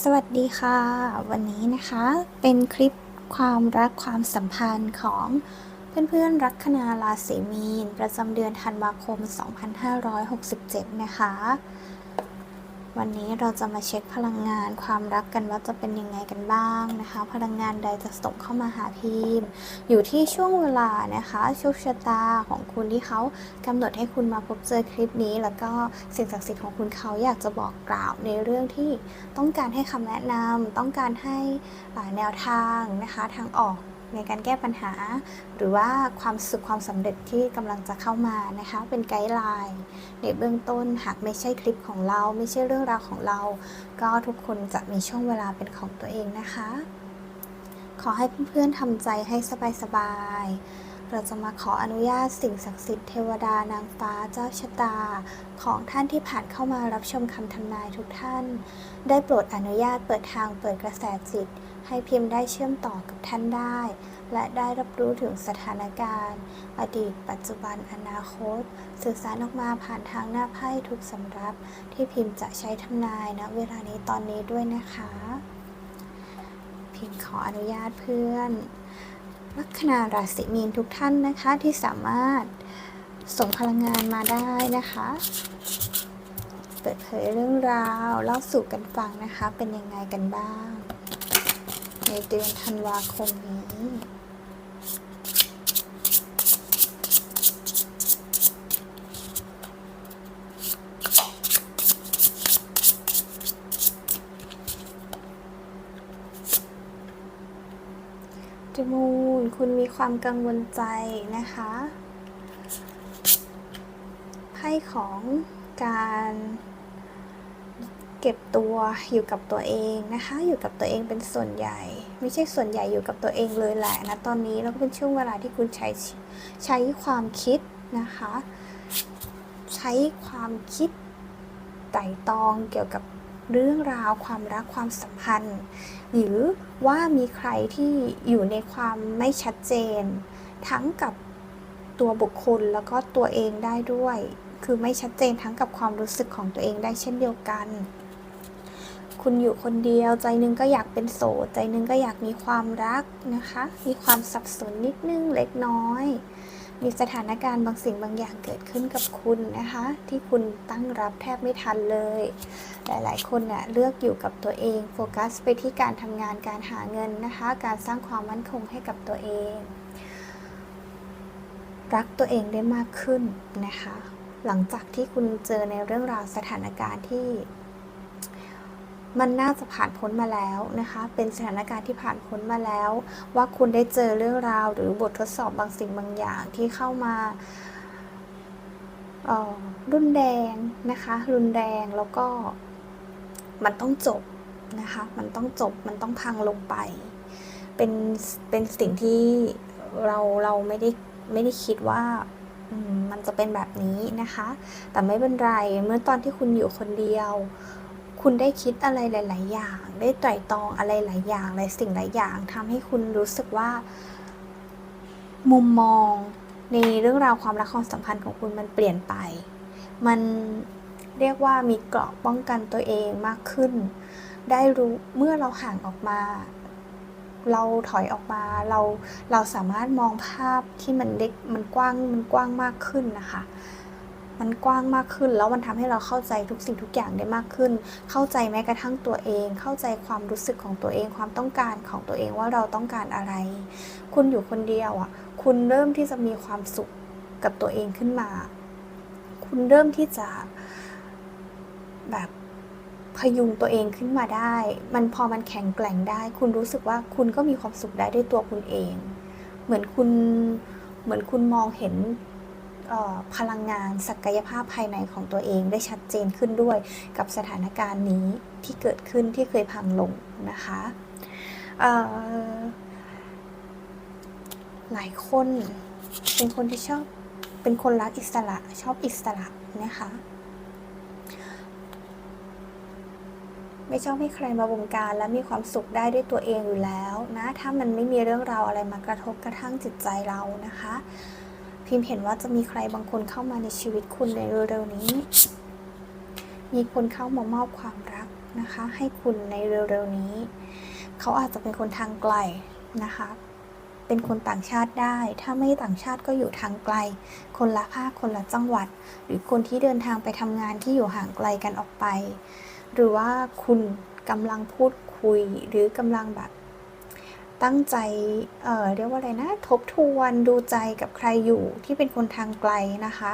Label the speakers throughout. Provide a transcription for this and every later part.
Speaker 1: สวัสดีค่ะ วันนี้นะคะเป็นคลิปความรักความสัมพันธ์ของเพื่อนๆรักคณาราศีมีน ประจำเดือนธันวาคม 2567 นะคะ วันนี้เราจะมาเช็คพลังงานความรักกันว่าจะเป็นยังไงกันบ้างนะคะ พลังงานใดจะส่งเข้ามาหาพิมพ์ อยู่ที่ช่วงเวลานะคะโชคชะตาของคุณที่เขากำหนดให้คุณมาพบเจอคลิปนี้ แล้วก็สิ่งศักดิ์สิทธิ์ของคุณเขาอยากจะบอกกล่าวในเรื่องที่ต้องการให้คำแนะนำต้องการให้อ่าแนวทางนะคะทางออก ในการแก้ปัญหา หรือว่าความสุขความสำเร็จที่กำลังจะเข้ามานะคะ เป็นไกด์ไลน์ในเบื้องต้นหากไม่ใช่คลิปของเรา ไม่ใช่เรื่องราวของเรา ก็ทุกคนจะมีช่วงเวลาเป็นของตัวเองนะคะ ขอให้เพื่อนๆทำใจให้สบายๆเราจะมาขออนุญาตสิ่งศักดิ์สิทธิ์เทวดานางฟ้าเจ้าชะตา ของท่านที่ผ่านเข้ามารับชมคำทำนายทุกท่าน ได้โปรดอนุญาตเปิดทางเปิดกระแสจิต ให้พิมพ์ได้เชื่อมต่อกับท่านได้ และได้รับรู้ถึงสถานการณ์ อดีต ปัจจุบันอนาคต สื่อสารออกมาผ่านทางหน้าไพ่ทุกสำรับ ที่พิมพ์จะใช้ทำนายณเวลานี้ตอนนี้ด้วยนะคะ พิมพ์ขออนุญาตเพื่อนลัคนาราศีมีนทุกท่านนะคะที่สามารถส่งพลังงานมาได้นะคะ เปิดเผยเรื่องราวเล่าสู่กันฟังนะคะ เป็นยังไงกันบ้าง ในเดือนธันวาคมนี้จมูนคุณมีความกังวลใจนะคะ ไพ่ของการ เก็บตัวอยู่กับตัวเองนะคะ อยู่กับตัวเองเป็นส่วนใหญ่ ไม่ใช่ส่วนใหญ่อยู่กับตัวเองเลยแหละนะตอนนี้แล้วก็เป็นช่วงเวลาที่คุณใช้ใช้ความคิดนะคะ ใช้ความคิดไต่ตองเกี่ยวกับเรื่องราวความรักความสัมพันธ์ หรือว่ามีใครที่อยู่ในความไม่ชัดเจน ทั้งกับตัวบุคคลแล้วก็ตัวเองได้ด้วย คือไม่ชัดเจนทั้งกับความรู้สึกของตัวเองได้เช่นเดียวกัน คุณอยู่คนเดียว ใจนึงก็อยากเป็นโสด ใจนึงก็อยากมีความรักนะคะ มีความสับสนนิดนึงเล็กน้อย มีสถานการณ์บางสิ่งบางอย่างเกิดขึ้นกับคุณนะคะ ที่คุณตั้งรับแทบไม่ทันเลย หลาย ๆ คนเนี่ยเลือกอยู่กับตัวเองโฟกัสไปที่การทำงานการหาเงินนะคะ การสร้างความมั่นคงให้กับตัวเอง รักตัวเองได้มากขึ้นนะคะ หลังจากที่คุณเจอในเรื่องราวสถานการณ์ที่ มันน่าจะผ่านพ้นมาแล้วนะคะ เป็นสถานการณ์ที่ผ่านพ้นมาแล้ว ว่าคุณได้เจอเรื่องราว หรือบททดสอบบางสิ่งบางอย่างที่เข้ามาอ่อรุนแรงนะคะ รุนแรงแล้วก็มันต้องจบนะคะ มันต้องจบ มันต้องพังลงไป เป็น เป็นสิ่งที่เรา เราไม่ได้ ไม่ได้คิดว่ามันจะเป็นแบบนี้นะคะ แต่ไม่เป็นไร เมื่อตอนที่คุณอยู่คนเดียว คุณได้คิดอะไรหลาย ๆ อย่าง ได้ไตร่ตรองอะไรหลายอย่างหลายสิ่งหลายอย่างทำให้คุณรู้สึกว่า มุมมองในเรื่องราวความรักความสัมพันธ์ของคุณมันเปลี่ยนไป มันเรียกว่ามีเกราะป้องกันตัวเองมากขึ้น ได้รู้เมื่อเราห่างออกมา เราถอยออกมาเราเราสามารถมองภาพที่มันเล็กมันกว้างมันกว้างมากขึ้นนะคะ มันกว้างมากขึ้น แล้วมันทำให้เราเข้าใจทุกสิ่งทุกอย่างได้มากขึ้น เข้าใจแม้กระทั่งตัวเอง เข้าใจความรู้สึกของตัวเอง ความต้องการของตัวเองว่าเราต้องการอะไร คุณอยู่คนเดียวอะ คุณเริ่มที่จะมีความสุขกับตัวเองขึ้นมา คุณเริ่มที่จะแบบพยุงตัวเองขึ้นมาได้ มันพอมันแข็งแกร่งได้ คุณรู้สึกว่าคุณก็มีความสุขได้ด้วยตัวคุณเอง เหมือนคุณ เหมือนคุณมองเห็น พลังงานศักยภาพภายในของตัวเองได้ชัดเจนขึ้นด้วยกับสถานการณ์นี้ที่เกิดขึ้นที่เคยพังลงนะคะหลายคนเป็นคนที่ชอบเป็นคนรักอิสระชอบอิสระนะคะไม่ชอบให้ใครมาบงการและมีความสุขได้ด้วยตัวเองอยู่แล้วนะ ถ้ามันไม่มีเรื่องราวอะไรมากระทบกระทั่งจิตใจเรานะคะ พิมพ์เห็นว่าจะมีใครบางคนเข้ามาในชีวิตคุณในเร็วๆนี้มมีคนเข้ามามอบความรักนะคะ ให้คุณในเร็วๆนี้ เขาอาจจะเป็นคนทางไกลนะคะ เป็นคนต่างชาติได้ ถ้าไม่ต่างชาติก็อยู่ทางไกล คนละภาคคนละจังหวัด หรือคนที่เดินทางไปทำงานที่อยู่ห่างไกลกันออกไป หรือว่าคุณกำลังพูดคุยหรือกำลังแบบ ตั้งใจเเรียกว่าอะไรนะ ทบทวนดูใจกับใครอยู่ที่เป็นคนทางไกลนะคะ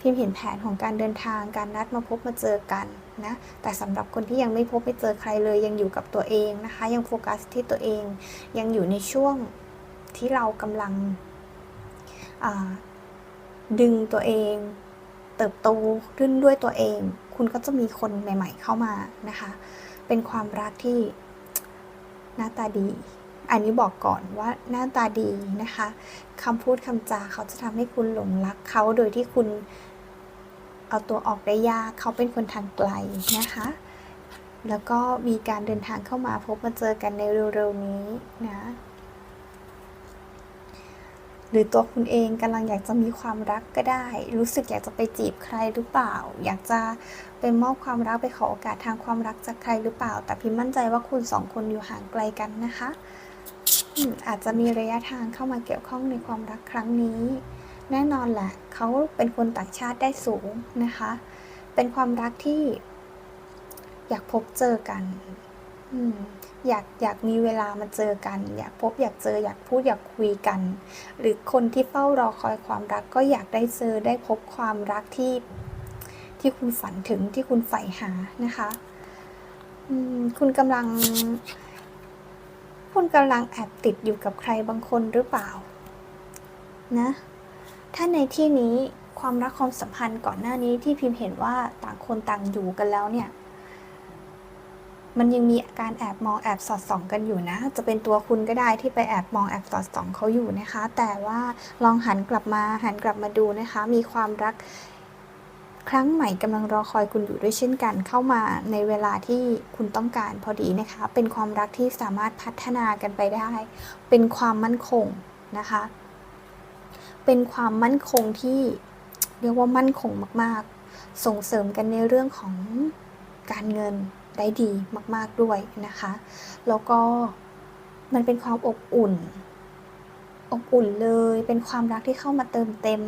Speaker 1: พิมพ์เห็นแผนของการเดินทางการนัดมาพบมาเจอกันนะ แต่สำหรับคนที่ยังไม่พบไม่เจอใครเลยยังอยู่กับตัวเองนะคะ ยังโฟกัสที่ตัวเอง ยังอยู่ในช่วงที่เรากำลังดึงตัวเอง เติบโตขึ้นด้วยตัวเอง คุณก็จะมีคนใหม่ ๆ เข้ามานะคะ เป็นความรักที่หน้าตาดี อันนี้บอกก่อนว่าหน้าตาดีนะคะคำพูดคำจาเขาจะทำให้คุณหลงรักเขาโดยที่คุณเอาตัวออกได้ยากเขาเป็นคนทางไกลนะคะ แล้วก็มีการเดินทางเข้ามาพบมาเจอกันในเร็วๆนี้นะ หรือตัวคุณเองกำลังอยากจะมีความรักก็ได้ รู้สึกอยากจะไปจีบใครหรือเปล่า อยากจะไปมอบความรักไปขอโอกาสทางความรักจากใครหรือเปล่า แต่พิมมั่นใจว่าคุณสองคนอยู่ห่างไกลกันนะคะ อืมอาจจะมีระยะทางเข้ามาเกี่ยวข้องในความรักครั้งนี้ แน่นอนแหละเขาเป็นคนต่างชาติได้สูงนะคะ เป็นความรักที่อยากพบเจอกันอยากอยากมีเวลามาเจอกัน อยากพบอยากเจออยากพูดอยากคุยกัน หรือคนที่เฝ้ารอคอยความรักก็อยากได้เจอได้พบความรักที่ที่คุณฝันถึงที่คุณใฝ่หานะคะคุณกำลัง คุณกำลังแอบติดอยู่กับใครบางคนหรือเปล่า นะ ถ้าในที่นี้ความรักความสัมพันธ์ก่อนหน้านี้ที่พิมพ์เห็นว่าต่างคนต่างอยู่กันแล้วเนี่ย มันยังมีการแอบมองแอบสอดส่องกันอยู่นะ จะเป็นตัวคุณก็ได้ที่ไปแอบมองแอบสอดส่องเขาอยู่นะคะ แต่ว่าลองหันกลับมาหันกลับมาดูนะคะ มีความรัก ครั้งใหม่กำลังรอคอยคุณอยู่ด้วยเช่นกัน เข้ามาในเวลาที่คุณต้องการพอดีนะคะ เป็นความรักที่สามารถพัฒนากันไปได้ เป็นความมั่นคงนะคะ เป็นความมั่นคงที่เรียกว่ามั่นคงมาก ๆ ส่งเสริมกันในเรื่องของการเงินได้ดีมาก ๆ ด้วยนะคะ แล้วก็มันเป็นความอบอุ่น อบอุ่นเลย เป็นความรักที่เข้ามาเติมเต็ม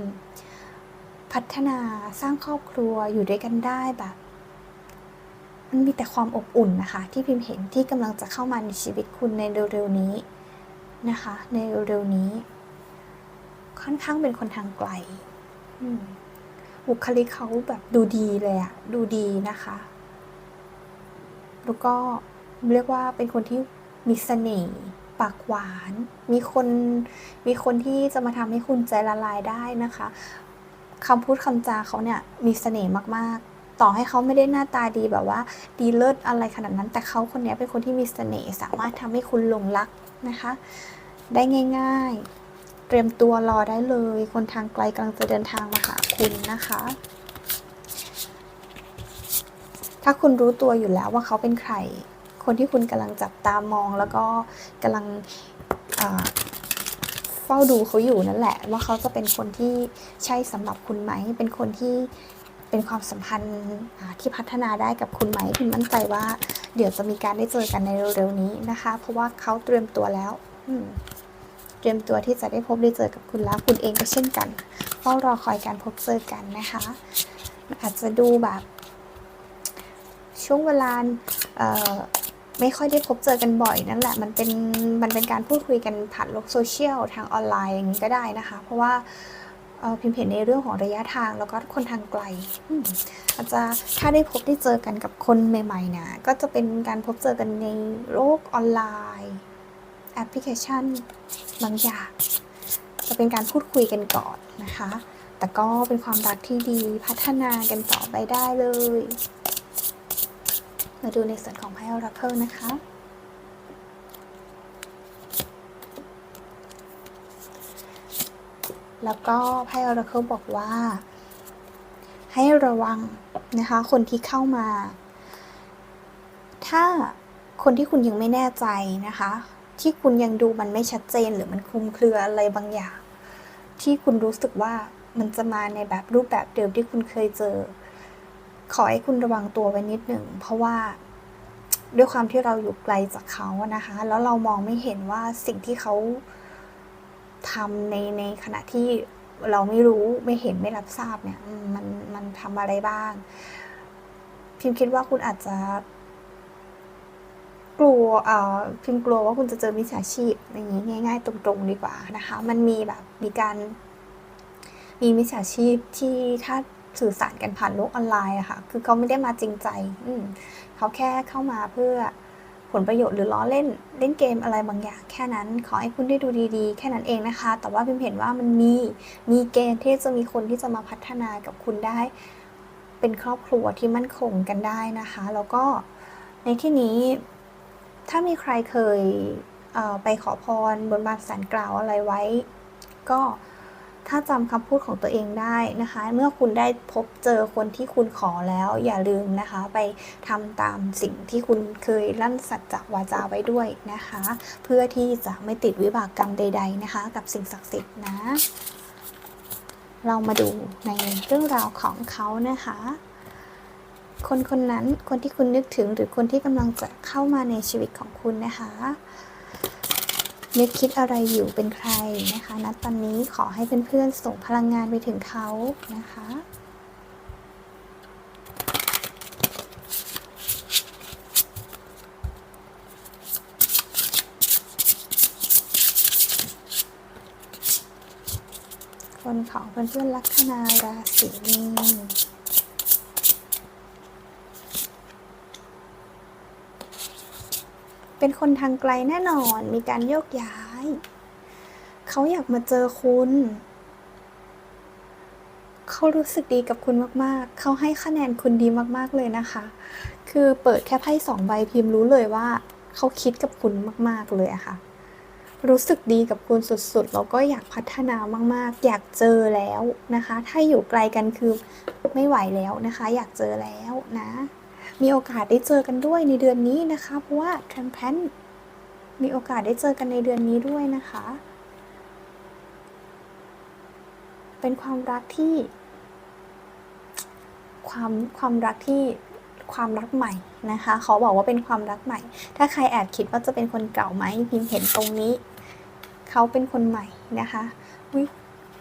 Speaker 1: พัฒนาสร้างครอบครัวอยู่ด้วยกันได้แบบมันมีแต่ความอบอุ่นนะคะ ที่พิมพ์เห็นที่กำลังจะเข้ามาในชีวิตคุณในเร็วๆนี้นะคะ ในเร็วๆนี้ ค่อนข้างเป็นคนทางไกลอุคลิกเขาแบบดูดีเลยอะดูดีนะคะ แล้วก็เรียกว่าเป็นคนที่มีเสน่ห์ปากหวาน มีคนมีคนที่จะมาทำให้คุณใจละลายได้นะคะ คำพูดคำจาเขาเนี่ยมีเสน่ห์มากๆ ต่อให้เขาไม่ได้หน้าตาดีแบบว่า ดีเลิศอะไรขนาดนั้น แต่เขาคนนี้เป็นคนที่มีเสน่ห์สามารถทำให้คุณหลงรักนะคะ ได้ง่าย ๆ เตรียมตัวรอได้เลย คนทางไกลกำลังจะเดินทางมาหาคุณนะคะ ถ้าคุณรู้ตัวอยู่แล้วว่าเขาเป็นใคร คนที่คุณกำลังจับตามองแล้วก็กำลัง ฝ้าดูเขาอยู่นั่นแหละ ว่าเขาจะเป็นคนที่ใช่สำหรับคุณไหม เป็นคนที่เป็นความสัมพันธ์ที่พัฒนาได้กับคุณไหมคุณมั่นใจว่า เดี๋ยวจะมีการได้เจอกันในเร็วๆนี้นะคะ เพราะว่าเขาเตรียมตัวแล้วเตรียมตัวที่จะได้พบได้เจอกับคุณแล้วคุณเองก็เช่นกันเฝ้ารอคอยการพบเจอกันนะคะอาจจะดูแบบ ช่วงเวลาเอ่อ ไม่ค่อยได้พบเจอกันบ่อยนั่นแหละมันเป็นมันเป็นการพูดคุยกันผ่านโลกโซเชียลทางออนไลน์อย่างนี้ก็ได้นะคะ เพราะว่าพิมพ์เห็นในเรื่องของระยะทางแล้วก็คนทางไกลอาจจะถ้าได้พบได้เจอกันกับคนใหม่ๆนี่ยก็จะเป็นการพบเจอกันในโลกออนไลน์แอปพลิเคชันบางอย่าง จะเป็นการพูดคุยกันก่อนนะคะ แต่ก็เป็นความรักที่ดีพัฒนากันต่อไปได้เลย มาดูในส่วนของไพ่ Oracle นะคะ แล้วก็ไพ่ Oracle บอกว่า ให้ระวังนะคะ คนที่เข้ามา ถ้าคนที่คุณยังไม่แน่ใจนะคะ ที่คุณยังดูมันไม่ชัดเจนหรือมันคลุมเครืออะไรบางอย่าง ที่คุณรู้สึกว่ามันจะมาในแบบรูปแบบเดิมที่คุณเคยเจอ ขอให้คุณระวังตัวไว้นิดหนึ่ง เพราะว่าด้วยความที่เราอยู่ไกลจากเขาอะนะคะ แล้วเรามองไม่เห็นว่าสิ่งที่เขาทำในในขณะที่เราไม่รู้ไม่เห็นไม่รับทราบเนี่ยมันมันทำอะไรบ้าง พิมคิดว่าคุณอาจจะกลัวเอ่อพิมกลัวว่าคุณจะเจอมิจฉาชีพอย่างนี้ง่าย ๆ ตรงๆดีกว่านะคะ มันมีแบบมีการ มีมิจฉาชีพที่ถ้า สื่อสารกันผ่านโลกออนไลน์อะค่ะ คือเขาไม่ได้มาจริงใจ อืเขาแค่เข้ามาเพื่อผลประโยชน์หรือล้อเล่นเล่นเกมอะไรบางอย่าง แค่นั้นขอให้คุณได้ดูดีๆ แค่นั้นเองนะคะ แต่ว่าพิมเห็นว่ามันมีมีเกณฑ์ที่จะมีคนที่จะมาพัฒนากับคุณได้ เป็นครอบครัวที่มั่นคงกันได้นะคะ แล้วก็ในที่นี้ถ้ามีใครเคยเไปขอพรบนบานสารกล่าวอะไรไว้ ก็ ถ้าจำคำพูดของตัวเองได้นะคะ เมื่อคุณได้พบเจอคนที่คุณขอแล้ว อย่าลืมนะคะ ไปทำตามสิ่งที่คุณเคยลั่นสัจจวาจาไว้ด้วยนะคะ เพื่อที่จะไม่ติดวิบากกรรมใด ๆนะคะ กับสิ่งศักดิ์สิทธิ์นะ เรามาดูในเรื่องราวของเขานะคะคนคนนั้นคนที่คุณนึกถึงหรือคนที่กำลังจะเข้ามาในชีวิตของคุณนะคะ นึกคิดอะไรอยู่เป็นใครนะคะณตอนนี้ขอให้เพื่อนๆส่งพลังงานไปถึงเขานะคะคนของเพื่อนๆลัคนาราศีมีน เป็นคนทางไกลแน่นอน มีการโยกย้าย เขาอยากมาเจอคุณ เขารู้สึกดีกับคุณมากๆ เขาให้คะแนนคุณดีมากๆเลยนะคะ คือเปิดแค่ไพ่สองใบพิมพ์รู้เลยว่า เขาคิดกับคุณมากๆเลยอะค่ะ รู้สึกดีกับคุณสุดๆ แล้วก็อยากพัฒนามากๆ อยากเจอแล้วนะคะ ถ้าอยู่ไกลกันคือไม่ไหวแล้วนะคะ อยากเจอแล้วนะ มีโอกาสได้เจอกันด้วยในเดือนนี้นะคะ เพราะว่าทรมแพนมีโอกาสได้เจอกันในเดือนนี้ด้วยนะคะ เป็นความรักที่ ความความรักที่ความรักใหม่นะคะ เขาบอกว่าเป็นความรักใหม่ ถ้าใครแอบคิดว่าจะเป็นคนเก่าไหมพิมเห็นตรงนี้ เขาเป็นคนใหม่นะคะวิ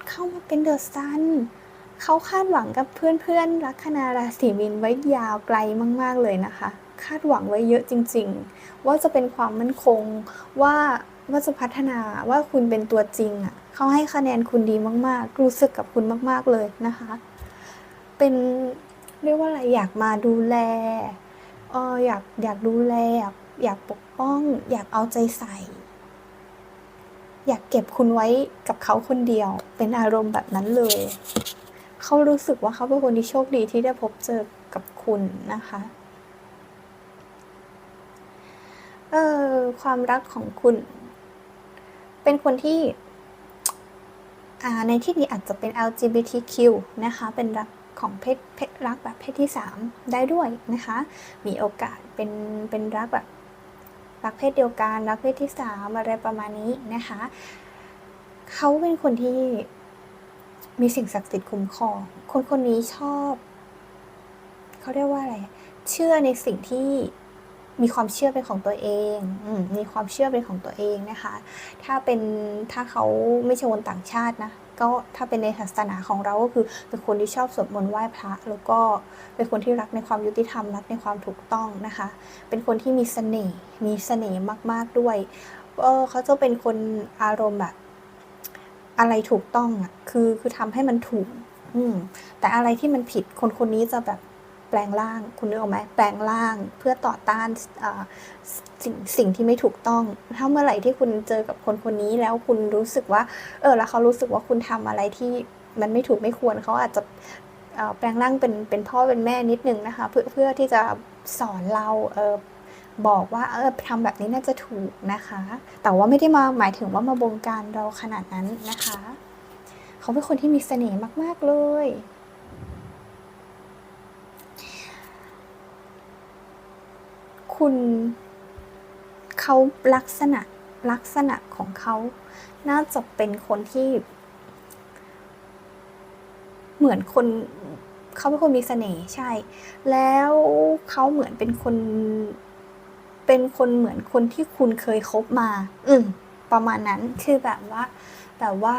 Speaker 1: เข้ามาเป็นเดอะซัน เขาคาดหวังกับเพื่อนๆลัคนาราศีมีนไว้ยาวไกลมาก ๆ เลยนะคะ คาดหวังไว้เยอะจริง ๆ ว่าจะเป็นความมั่นคงว่าว่าจะพัฒนาว่าคุณเป็นตัวจริงอะเขาให้คะแนนคุณดีมากๆ รู้สึกกับคุณมากๆเลยนะคะ เป็นเรียกว่าอะไรอยากมาดูแลเอออยากอยากดูแลอยากอยากปกป้อง อยากเอาใจใส่ อยากเก็บคุณไว้กับเขาคนเดียว เป็นอารมณ์แบบนั้นเลย เขารู้สึกว่าเขาเป็นคนที่โชคดีที่ได้พบเจอกับคุณนะคะเออความรักของคุณ เป็นคนที่อ่าในที่นี้อาจจะเป็น LGBTQ นะคะ เป็นรักของเพศเพศรักแบบเพศที่ 3 ได้ด้วยนะคะ มีโอกาสเป็นเป็นรักแบบรักเพศเดียวกันรักเพศที่ 3 อะไรประมาณนี้นะคะ เขาเป็นคนที่ มีสิ่งศักดิ์สิทธิ์คุ้มครอง คนคนนี้ชอบ เขาเรียกว่าอะไร เชื่อในสิ่งที่มีความเชื่อเป็นของตัวเองอมมีความเชื่อเป็นของตัวเองนะคะ ถ้าเป็นถ้าเขาไม่ใช่คนต่างชาตินะ ก็ถ้าเป็นในศาสนาของเราก็คือเป็นคนที่ชอบสวดมนต์ไหว้พระ แล้วก็เป็นคนที่รักในความยุติธรรมรักในความถูกต้องนะคะ เป็นคนที่มีเสน่ห์ มีเสน่ห์มาก ๆด้วย เออเขาจะเป็นคนอารมณ์แบบ อะไรถูกต้องอะคือคือทำให้มันถูก อืมแต่อะไรที่มันผิดคนคนนี้จะแบบแปลงร่างคุณนึกออกไหมแปลงร่างเพื่อต่อต้านสิ่งสิ่งที่ไม่ถูกต้อง ถ้าเมื่อไหร่ที่คุณเจอกับคนคนนี้แล้วคุณรู้สึกว่า เออ แล้วเขารู้สึกว่าคุณทำอะไรที่มันไม่ถูกไม่ควรเขาอาจจะแปลงร่างเป็นเป็นพ่อเป็นแม่นิดนึงนะคะ เพื่อเพื่อที่จะสอนเราเออ บอกว่าเออทำแบบนี้น่าจะถูกนะคะ แต่ว่าไม่ได้มาหมายถึงว่ามาบงการเราขนาดนั้นนะคะ เขาเป็นคนที่มีเสน่ห์มาก ๆ เลยคุณเขาลักษณะลักษณะของเขา น่าจะเป็นคนที่ เหมือนคนเขาเป็นคนมีเสน่ห์ใช่ แล้วเขาเหมือนเป็นคน เป็นคนเหมือนคนที่คุณเคยคบมา อืม ประมาณนั้นคือแบบว่า แบบว่า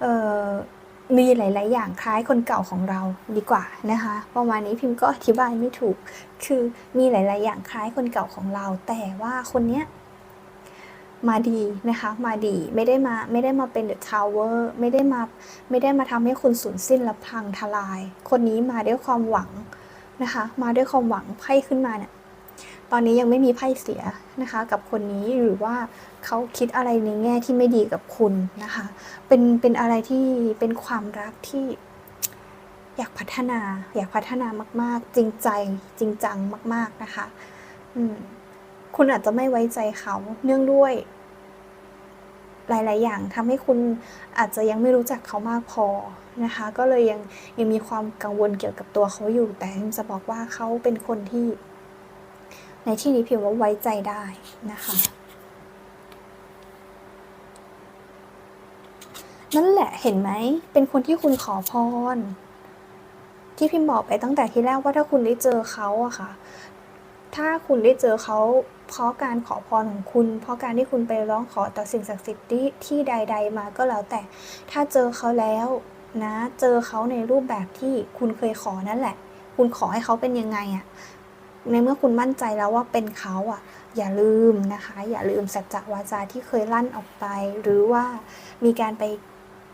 Speaker 1: เออมีหลาย ๆ อย่างคล้ายคนเก่าของเราดีกว่านะคะ ประมาณนี้พิมพ์ก็อธิบายไม่ถูก คือมีหลาย ๆ อย่างคล้ายคนเก่าของเรา แต่ว่าคนเนี้ยมาดีนะคะ มาดีไม่ได้มาไม่ได้มาเป็นเดอะทาวเวอร์ไม่ได้มาไม่ได้มาทำให้คุณสูญสิ้นและพังทลาย คนนี้มาด้วยความหวังนะคะ มาด้วยความหวังไพ่ขึ้นมาเนี่ย ตอนนี้ยังไม่มีไพ่เสียนะคะกับคนนี้หรือว่าเขาคิดอะไรในแง่ที่ไม่ดีกับคุณนะคะเป็นเป็นอะไรที่เป็นความรักที่อยากพัฒนา อยากพัฒนามาก ๆ จริงใจจริงจังมาก ๆนะคะคุณอาจจะไม่ไว้ใจเขาเนื่องด้วย หลาย ๆ อย่างทำให้คุณอาจจะยังไม่รู้จักเขามากพอนะคะ ก็เลยยังยังมีความกังวลเกี่ยวกับตัวเขาอยู่ แต่จะบอกว่าเขาเป็นคนที่ ในที่นี้พิมว่าไว้ใจได้นะคะนั่นแหละเห็นไหม เป็นคนที่คุณขอพร ที่พิมพ์บอกไปตั้งแต่ที่แรกว่าถ้าคุณได้เจอเขาอะค่ะ ถ้าคุณได้เจอเขาเพราะการขอพรของคุณ เพราะการที่คุณไปร้องขอต่อสิ่งศักดิ์สิทธิ์ที่ที่ใด ๆ มาก็แล้วแต่ ถ้าเจอเขาแล้วนะ เจอเขาในรูปแบบที่คุณเคยขอนั่นแหละ คุณขอให้เขาเป็นยังไงอะ ในเมื่อคุณมั่นใจแล้วว่าเป็นเขาอะ อย่าลืมนะคะ อย่าลืมสัจจวาจาที่เคยลั่นออกไป หรือว่ามีการไป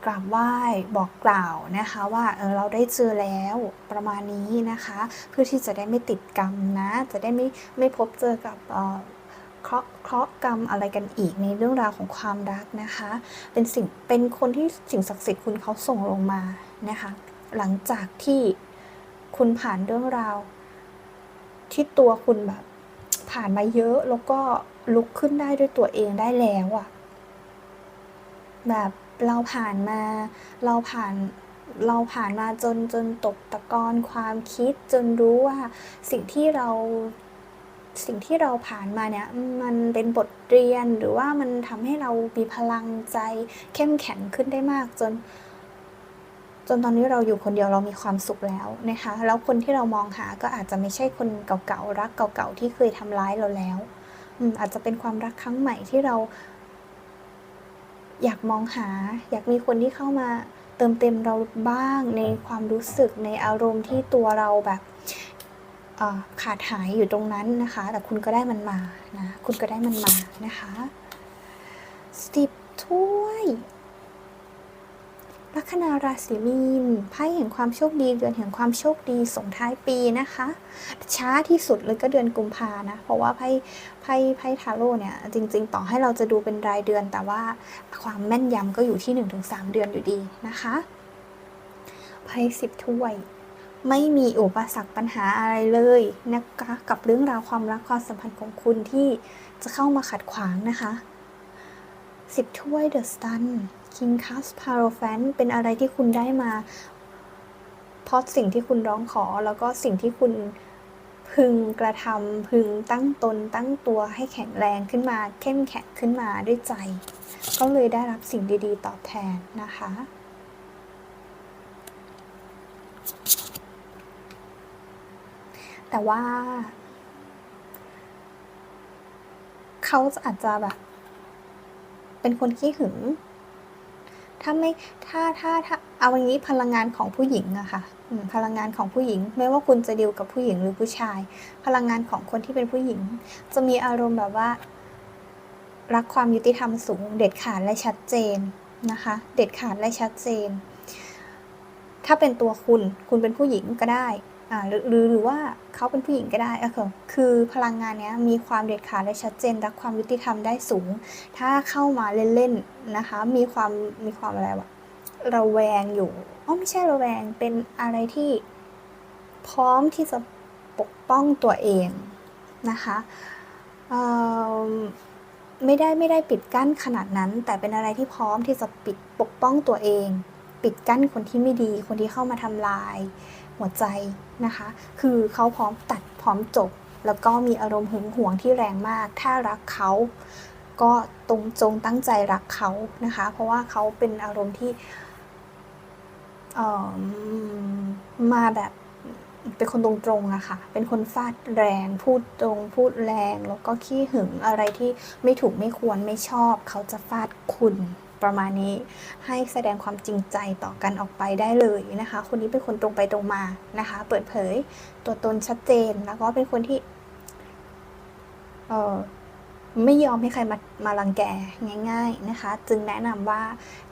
Speaker 1: กราบไหว้บอกกล่าวนะคะว่าเออเราได้เจอแล้วประมาณนี้นะคะ เพื่อที่จะได้ไม่ติดกรรมนะ จะได้ไม่ไม่พบเจอกับเอ่อเคราะห์เคราะห์กรรมอะไรกันอีกในเรื่องราวของความรักนะคะ เป็นสิ่งเป็นคนที่สิ่งศักดิ์สิทธิ์คุณเขาส่งลงมานะคะ หลังจากที่คุณผ่านเรื่องราว ที่ตัวคุณแบบ ผ่านมาเยอะแล้วก็ลุกขึ้นได้ด้วยตัวเองได้แล้วอะแบบเราผ่านมาเราผ่านเราผ่านมาจนจนตกตะกอนความคิดจนรู้ว่าสิ่งที่เราสิ่งที่เราผ่านมาเนี่ยมันเป็นบทเรียนหรือว่ามันทำให้เรามีพลังใจเข้มแข็งขึ้นได้มากจน จนตอนนี้เราอยู่คนเดียวเรามีความสุขแล้วนะคะ แล้วคนที่เรามองหาก็อาจจะไม่ใช่คนเก่าๆรักเก่าๆที่เคยทำร้ายเราแล้วอือาจจะเป็นความรักครั้งใหม่ที่เรา อยากมองหา อยากมีคนที่เข้ามาเติมเต็มเราบ้างในความรู้สึกในอารมณ์ที่ตัวเราแบบขาดหายอยู่ตรงนั้นนะคะ แต่คุณก็ได้มันมานะ คุณก็ได้มันมานะคะสิบถ้วย ลัคนาราศีมีนไพ่แห่งความโชคดี เดือนแห่งความโชคดีส่งท้ายปีนะคะ ช้าที่สุดเลยก็เดือนกุมภานะ เพราะว่าไพ่ไพ่ไพ่ทาโร่เนี่ยจริง ๆ ต่อให้เราจะดูเป็นรายเดือน แต่ว่าความแม่นยำก็อยู่ที่ 1-3 เดือนอยู่ดีนะคะไพ่สิบถ้วย ไม่มีอุปสรรคปัญหาอะไรเลยนะคะกับเรื่องราวความรักความสัมพันธ์ของคุณที่จะเข้ามาขัดขวางนะคะสิบถ้วยเดอะสตัน King Cups p a r o p h a n t เป็นอะไรที่คุณได้มา เพราะสิ่งที่คุณร้องขอ แล้วก็สิ่งที่คุณพึงกระทำพึงตั้งตนตั้งตัวให้แข็งแรงขึ้นมา เข้มแข็งขึ้นมาด้วยใจ ก็เลยได้รับสิ่งดี ๆ ตอบแทนนะคะ แต่ว่า เขาอาจจะแบบ เป็นคนขี้หึง ถ้าไม่ถ้าถ้าถ้าเอาอย่างนี้พลังงานของผู้หญิงอะค่ะพลังงานของผู้หญิง ไม่ว่าคุณจะดีลกับผู้หญิงหรือผู้ชาย พลังงานของคนที่เป็นผู้หญิง จะมีอารมณ์แบบว่า รักความยุติธรรมสูง เด็ดขาดและชัดเจนนะคะ เด็ดขาดและชัดเจน ถ้าเป็นตัวคุณคุณเป็นผู้หญิงก็ได้ หรือหรือหรือว่าเขาเป็นผู้หญิงก็ได้ก็คือคือพลังงานเนี้ยมีความเด็ดขาดและชัดเจนรักความยุติธรรมได้สูง ถ้าเข้ามาเล่นๆนะคะ มีความมีความอะไรวะระแวงอยู่อ๋อไม่ใช่ระแวงเป็นอะไรที่พร้อมที่จะปกป้องตัวเองนะคะเอ่อไม่ได้ไม่ได้ปิดกั้นขนาดนั้น แต่เป็นอะไรที่พร้อมที่จะปิดปกป้องตัวเอง ปิดกั้นคนที่ไม่ดีคนที่เข้ามาทำลาย หัวใจนะคะ คือเขาพร้อมตัดพร้อมจบ แล้วก็มีอารมณ์หึงหวงที่แรงมาก ถ้ารักเขาก็ตรงจงตั้งใจรักเขานะคะ เพราะว่าเขาเป็นอารมณ์ที่เอ่อมาแบบเป็นคนตรงๆอะค่ะ เป็นคนฟาดแรง พูดตรง พูดแรง แล้วก็ขี้หึงอะไรที่ไม่ถูกไม่ควรไม่ชอบ เขาจะฟาดคุณ ประมาณนี้ ให้แสดงความจริงใจต่อกันออกไปได้เลยนะคะ คนนี้เป็นคนตรงไปตรงมานะคะ เปิดเผยตัวตนชัดเจนแล้วก็เป็นคนที่เออไม่ยอมให้ใครมามารังแกง่าย ๆนะคะ จึงแนะนำว่า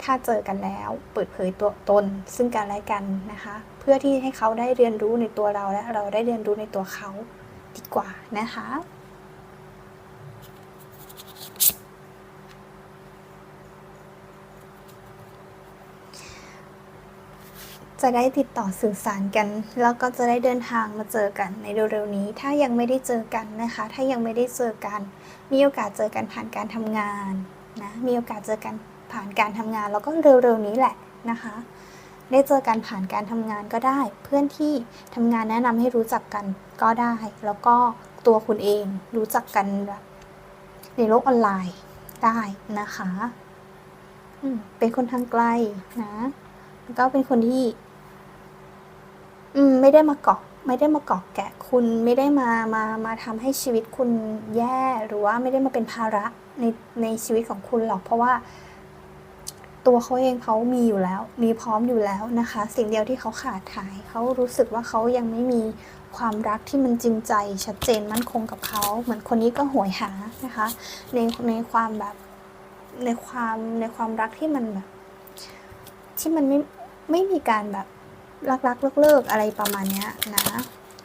Speaker 1: ถ้าเจอกันแล้วเปิดเผยตัวตนซึ่งกันและกันนะคะ เพื่อที่ให้เขาได้เรียนรู้ในตัวเราและเราได้เรียนรู้ในตัวเขาดีกว่านะคะ จะได้ติดต่อสื่อสารกัน แล้วก็จะได้เดินทางมาเจอกันในเร็วๆนี้ ถ้ายังไม่ได้เจอกันนะคะ ถ้ายังไม่ได้เจอกัน มีโอกาสเจอกันผ่านการทำงานนะ มีโอกาสเจอกันผ่านการทำงาน แล้วก็เร็วๆนี้แหละนะคะ ได้เจอกันผ่านการทำงานก็ได้ เพื่อนที่ทำงานแนะนำให้รู้จักกันก็ได้ แล้วก็ตัวคุณเองรู้จักกันแบบในโลกออนไลน์ได้นะคะ เป็นคนทางไกลนะ แล้วก็เป็นคนที่ อืมไม่ได้มาเกาะไม่ได้มาเกาะแกะคุณไม่ได้มามามาทำให้ชีวิตคุณแย่หรือว่าไม่ได้มาเป็นภาระในในชีวิตของคุณหรอก เพราะว่า ตัวเขาเองเขามีอยู่แล้ว มีพร้อมอยู่แล้วนะคะ สิ่งเดียวที่เขาขาดหายเขารู้สึกว่าเขายังไม่มีความรักที่มันจริงใจชัดเจนมั่นคงกับเขาเหมือนคนนี้ก็โหยหานะคะ ในในความแบบในความในความรักที่มันแบบ ที่มันไม่ไม่มีการแบบ รักๆเลิกๆอะไรประมาณนี้นะ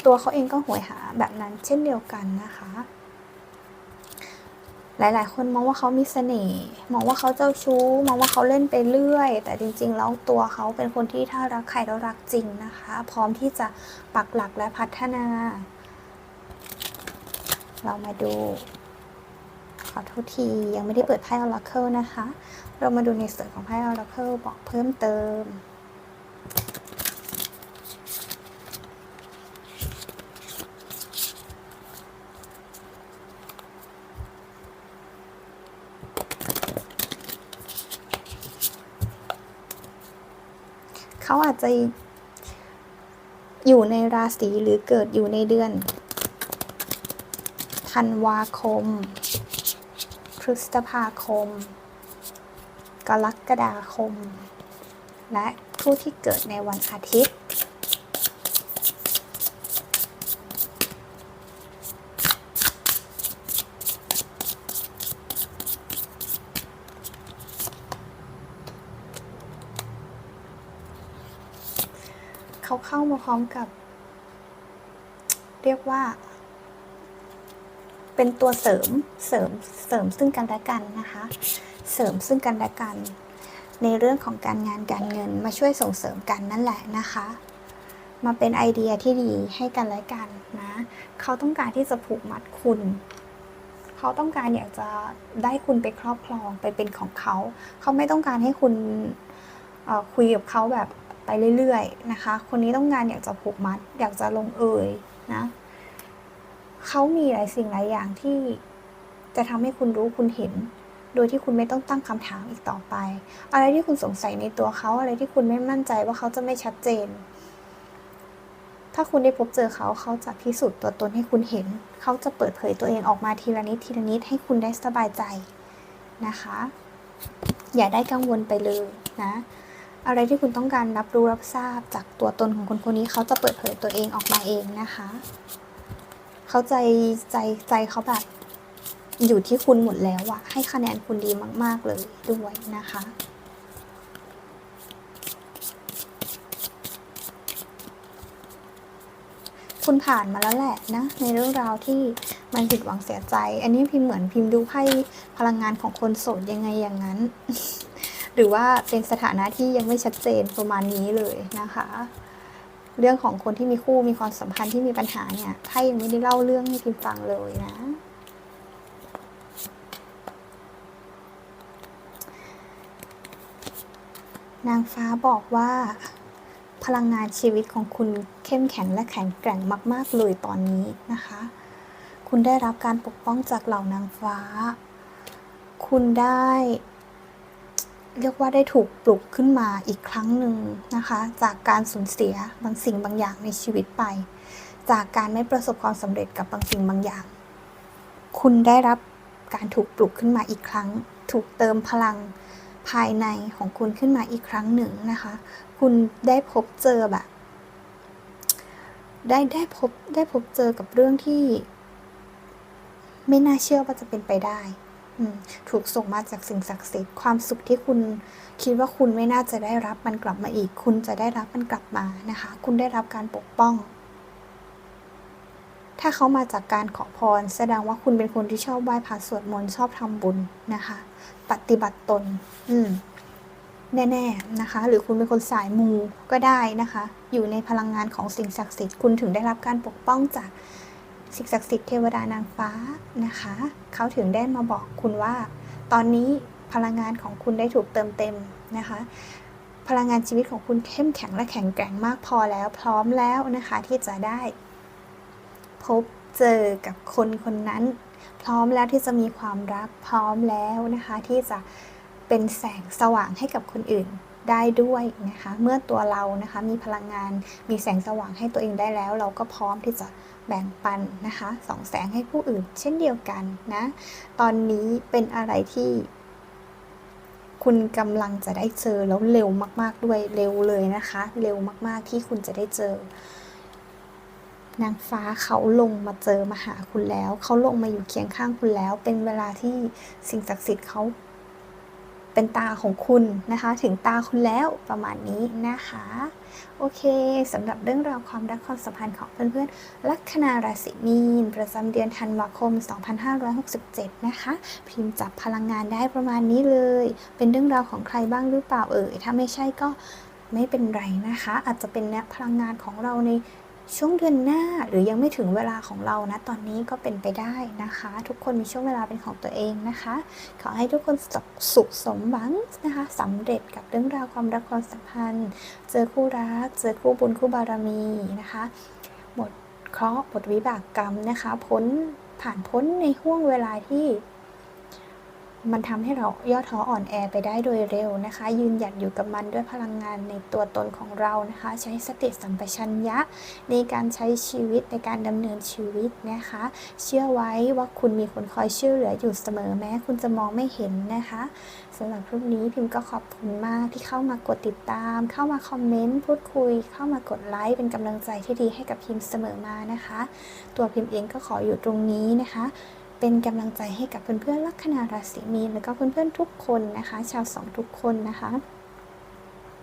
Speaker 1: ตัวเขาเองก็โหยหาแบบนั้นเช่นเดียวกันนะคะ หลายๆ คนมองว่าเขามีเสน่ห์มองว่าเขาเจ้าชู้ มองว่าเขาเล่นไปเรื่อย แต่จริงๆ แล้วตัวเขาเป็นคนที่ถ้ารักใครแล้วรักจริงนะคะ พร้อมที่จะปักหลักและพัฒนา เรามาดูขอโทษที ยังไม่ได้เปิดไพ่ Oracle นะคะ เรามาดูในส่วนของไพ่ Oracle บอกเพิ่มเติม เขาอา จะอยู่ในราศีหรือเกิดอยู่ในเดือน ธันวาคม พฤษภาคม กรกฎาคม และผู้ที่เกิดในวันอาทิตย์ เขาเข้ามาพร้อมกับ เรียกว่า เป็นตัวเสริมเสริมเสริมซึ่งกันและกันนะคะ เสริมซึ่งกันและกัน ในเรื่องของการงานการเงินมาช่วยส่งเสริมกันนั่นแหละนะคะ มาเป็นไอเดียที่ดีให้กันและกันนะเขาต้องการที่จะผูกมัดคุณเขาต้องการอยากจะได้คุณไปครอบครองไปเป็นของเขา เขาไม่ต้องการให้คุณคุยกับเขาแบบ ไปเรื่อยๆนะคะ คนนี้ต้องการอยากจะผูกมัด อยากจะลงเอยนะเขามีหลายสิ่งหลายอย่างที่จะทำให้คุณรู้คุณเห็น โดยที่คุณไม่ต้องตั้งคำถามอีกต่อไป อะไรที่คุณสงสัยในตัวเขาอะไรที่คุณไม่มั่นใจว่าเขาจะไม่ชัดเจน ถ้าคุณได้พบเจอเขาเขาจะพิสูจน์ตัวตนให้คุณเห็น เขาจะเปิดเผยตัวเองออกมาทีละนิดทีละนิดให้คุณได้สบายใจนะคะ อย่าได้กังวลไปเลยนะ อะไรที่คุณต้องการรับรู้รับทราบจากตัวตนของคนคนนี้เขาจะเปิดเผยตัวเองออกมาเองนะคะ เขาใจใจใจเขาแบบอยู่ที่คุณหมดแล้วอะให้คะแนนคุณดีมาก ๆ เลยด้วยนะคะ คุณผ่านมาแล้วแหละนะ ในเรื่องราวที่มันผิดหวังเสียใจ อันนี้พิมพ์เหมือนพิมพ์ดูไพ่พลังงานของคนโสดยังไงอย่างนั้น หรือว่าเป็นสถานะที่ยังไม่ชัดเจนประมาณนี้เลยนะคะ เรื่องของคนที่มีคู่มีความสัมพันธ์ที่มีปัญหาเนี่ยไพ่ยังไม่ได้เล่าเรื่องให้พิมฟังเลยนะนางฟ้าบอกว่าพลังงานชีวิตของคุณเข้มแข็งและแข็งแกร่งมาก ๆ เลยตอนนี้นะคะ คุณได้รับการปกป้องจากเหล่านางฟ้า คุณได้ เรียกว่าได้ถูกปลุกขึ้นมาอีกครั้งหนึ่งนะคะ จากการสูญเสียบางสิ่งบางอย่างในชีวิตไป จากการไม่ประสบความสำเร็จกับบางสิ่งบางอย่าง คุณได้รับการถูกปลุกขึ้นมาอีกครั้ง ถูกเติมพลังภายในของคุณขึ้นมาอีกครั้งหนึ่งนะคะ คุณได้พบเจอแบบ ได้ได้พบได้พบเจอกับเรื่องที่ ไม่น่าเชื่อว่าจะเป็นไปได้ ถูกส่งมาจากสิ่งศักดิ์สิทธิ์ความสุขที่คุณคิดว่าคุณไม่น่าจะได้รับมันกลับมาอีก คุณจะได้รับมันกลับมานะคะ คุณได้รับการปกป้อง ถ้าเขามาจากการขอพร แสดงว่าคุณเป็นคนที่ชอบไหว้พระสวดมนต์ชอบทำบุญนะคะ ปฏิบัติตน อืมแน่ๆนะคะ หรือคุณเป็นคนสายมูก็ได้นะคะ อยู่ในพลังงานของสิ่งศักดิ์สิทธิ์คุณถึงได้รับการปกป้องจาก สิ่งศักดิ์สิทธิ์เทวดานางฟ้านะคะ เขาถึงได้มาบอกคุณว่า ตอนนี้พลังงานของคุณได้ถูกเติมเต็มนะคะ พลังงานชีวิตของคุณเข้มแข็งและแข็งแกร่งมากพอแล้ว พร้อมแล้วนะคะที่จะได้ พบเจอกับคนคนนั้น พร้อมแล้วที่จะมีความรักพร้อมแล้วนะคะ ที่จะเป็นแสงสว่างให้กับคนอื่น ได้ด้วยนะคะ เมื่อตัวเรานะคะมีพลังงานมีแสงสว่างให้ตัวเองได้แล้ว เราก็พร้อมที่จะแบ่งปันนะคะสองแสงให้ผู้อื่น เช่นเดียวกันนะ ตอนนี้เป็นอะไรที่คุณกำลังจะได้เจอแล้วเร็วมาก ๆด้วยเร็วเลยนะคะ เร็วมากๆที่คุณจะได้เจอ นางฟ้าเขาลงมาเจอมาหาคุณแล้ว เขาลงมาอยู่เคียงข้างคุณแล้ว เป็นเวลาที่สิ่งศักดิ์สิทธิ์เขา เป็นตาของคุณนะคะ ถึงตาคุณแล้วประมาณนี้นะคะ โอเคสำหรับเรื่องราวความรักความสัมพันธ์ของเพื่อนๆ ลัคนาราศีมีน ประจำเดือนธันวาคม 2567 นะคะ พิมพ์จับพลังงานได้ประมาณนี้เลย เป็นเรื่องราวของใครบ้างหรือเปล่าเอ่ยถ้าไม่ใช่ก็ไม่เป็นไรนะคะ อาจจะเป็นแนวพลังงานของเราใน ช่วงเดือนหน้าหรือยังไม่ถึงเวลาของเรานะตอนนี้ก็เป็นไปได้นะคะ ทุกคนมีช่วงเวลาเป็นของตัวเองนะคะ ขอให้ทุกคนสุขสมหวังนะคะสำเร็จกับเรื่องราวความรักความสัมพันธ์ เจอคู่รัก เจอคู่บุญคู่บารมีนะคะ หมดเคราะห์หมดวิบากกรรมนะคะ พ้นผ่านพ้นในห่วงเวลาที่ มันทำให้เราย่อท้ออ่อนแอไปได้โดยเร็วนะคะ ยืนหยัดอยู่กับมันด้วยพลังงานในตัวตนของเรานะคะ ใช้สติสัมปชัญญะ ในการใช้ชีวิตในการดำเนินชีวิตนะคะ เชื่อไว้ว่าคุณมีคนคอยช่วยเหลืออยู่เสมอแม้ คุณจะมองไม่เห็นนะคะสำหรับรุ่งนี้พิมพ์ก็ขอบคุณมากที่เข้ามากดติดตาม เข้ามาคอมเมนต์พูดคุย เข้ามากดไลค์เป็นกำลังใจที่ดีให้กับพิมพ์เสมอมานะคะ ตัวพิมพ์เองก็ขออยู่ตรงนี้นะคะ เป็นกำลังใจให้กับเพื่อนๆลัคนาราศีมีนแล้วก็เพื่อนๆทุกคนนะคะ ชาวสองทุกคนนะคะ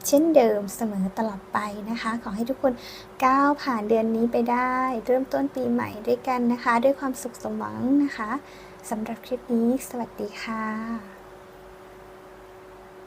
Speaker 1: เช่นเดิมเสมอตลอดไปนะคะ ขอให้ทุกคนก้าวผ่านเดือนนี้ไปได้ เริ่มต้นปีใหม่ด้วยกันนะคะ ด้วยความสุขสมหวังนะคะสำหรับคลิปนี้ สวัสดีค่ะ